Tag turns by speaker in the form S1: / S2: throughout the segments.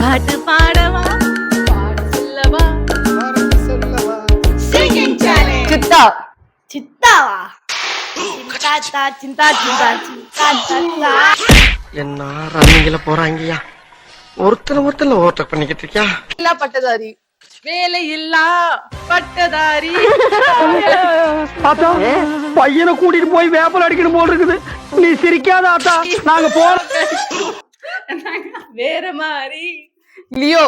S1: பாட்டு பாடவா? பாட சொல்லவா? சிங்கிங் சேலஞ்ச்
S2: சித்தா.
S1: சித்தாவா? சிந்தாத்தா சிந்தா சிந்தா சிந்தா சிந்தா.
S3: என்ன ரன்னிங்ல போறாங்கய்யா? ஒருத்தர் ஒருத்தர் ஓவர்டேக் பண்ணிக்கிட்டு இருக்கியா?
S2: இல்லா பட்டதாரி.
S1: வேலை இல்லா பட்டதாரி
S4: ஆத்தா பையனை கூட்டிட்டு போய் வேப்பல் அடிக்கணும் போல் இருக்குது. நீ சிரிக்காத ஆத்தா நாங்க போறோம்
S1: வேற மாதிரி.
S2: லியோ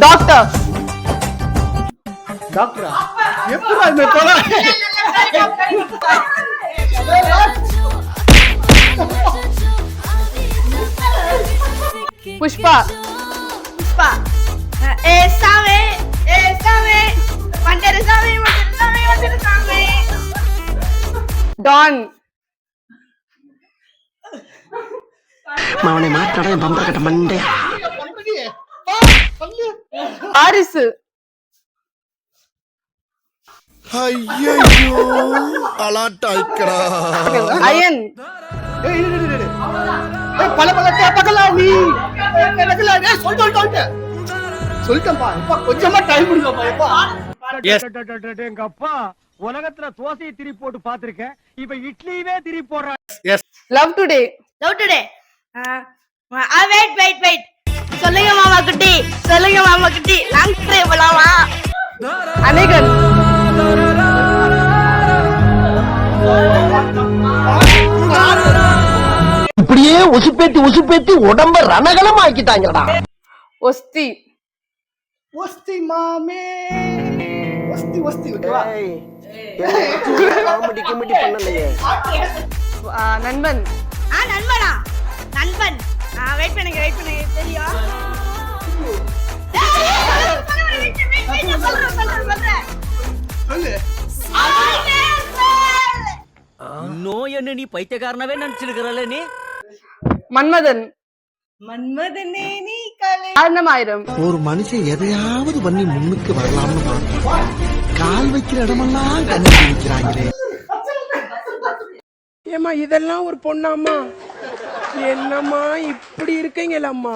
S2: டாக்டர்
S4: டாக்டரா எப்படா இந்த கொலை
S2: புஷ்பா
S1: புஷ்பா ஏ சாமி
S2: டான்
S3: அவனை மாட்டாட என் பம்பர கட்ட மண்டையா
S2: ஆரிசு
S5: ஐயோ
S2: அயன்.
S4: இரு, இரு. ஏய், பல பல கேப்பகலாம் நீ. எனக்குல ஏய், சொல்லிட்டு சொல்லிட்டு சொல்லிட்டேன்ப்பா இப்ப கொஞ்சமா டைம் கொடுங்கப்பா எப்பா எங்க அப்பா உலகத்துல தோசையை திரி போட்டு பாத்திருக்கேன் இப்ப இட்லியவே திரி போடுறான்
S2: லவ் டுடே
S1: லவ் டுடே ஆ வெயிட் வெயிட் வெயிட் சொல்லுங்க மாமா குட்டி சொல்லுங்க மாமா குட்டி. லாங் டிரைவ் போலாமா
S2: அநேகன்
S3: இப்படியே உசுப்பேத்தி உசுப்பேத்தி உடம்ப ரணகலம் ஆக்கிட்டாங்கடா
S2: ஒஸ்தி.
S4: ஒஸ்தி மாமே. ஒஸ்தி ஒஸ்தி ஓகேவா
S3: காமெடி கிமெடி பண்ணலையே.
S2: நண்பன்.
S1: ஆ நண்பனா? நண்பன். ஆ வெயிட் பண்ணுங்க வெயிட் பண்ணுங்க தெரியும்?
S4: சொல்லு.
S6: நோய் என்ன நீ பைத்தியக்காரனவே நினைச்சிருக்கிறல்ல நீ?
S2: மன்மதன்.
S1: மன்மதனே நீ கலை.
S2: காரணமாயிரம்.
S5: ஒரு மனுஷன் எதையாவது பண்ணி முன்னுக்கு வரலாம்னு பார்த்தா கால் வைக்கிற இடமெல்லாம் கண்ணி வைக்கிறாங்களே
S7: ஏம்மா இதெல்லாம் ஒரு பொண்ணாம்மா? என்னம்மா இப்படி இருக்கீங்களம்மா?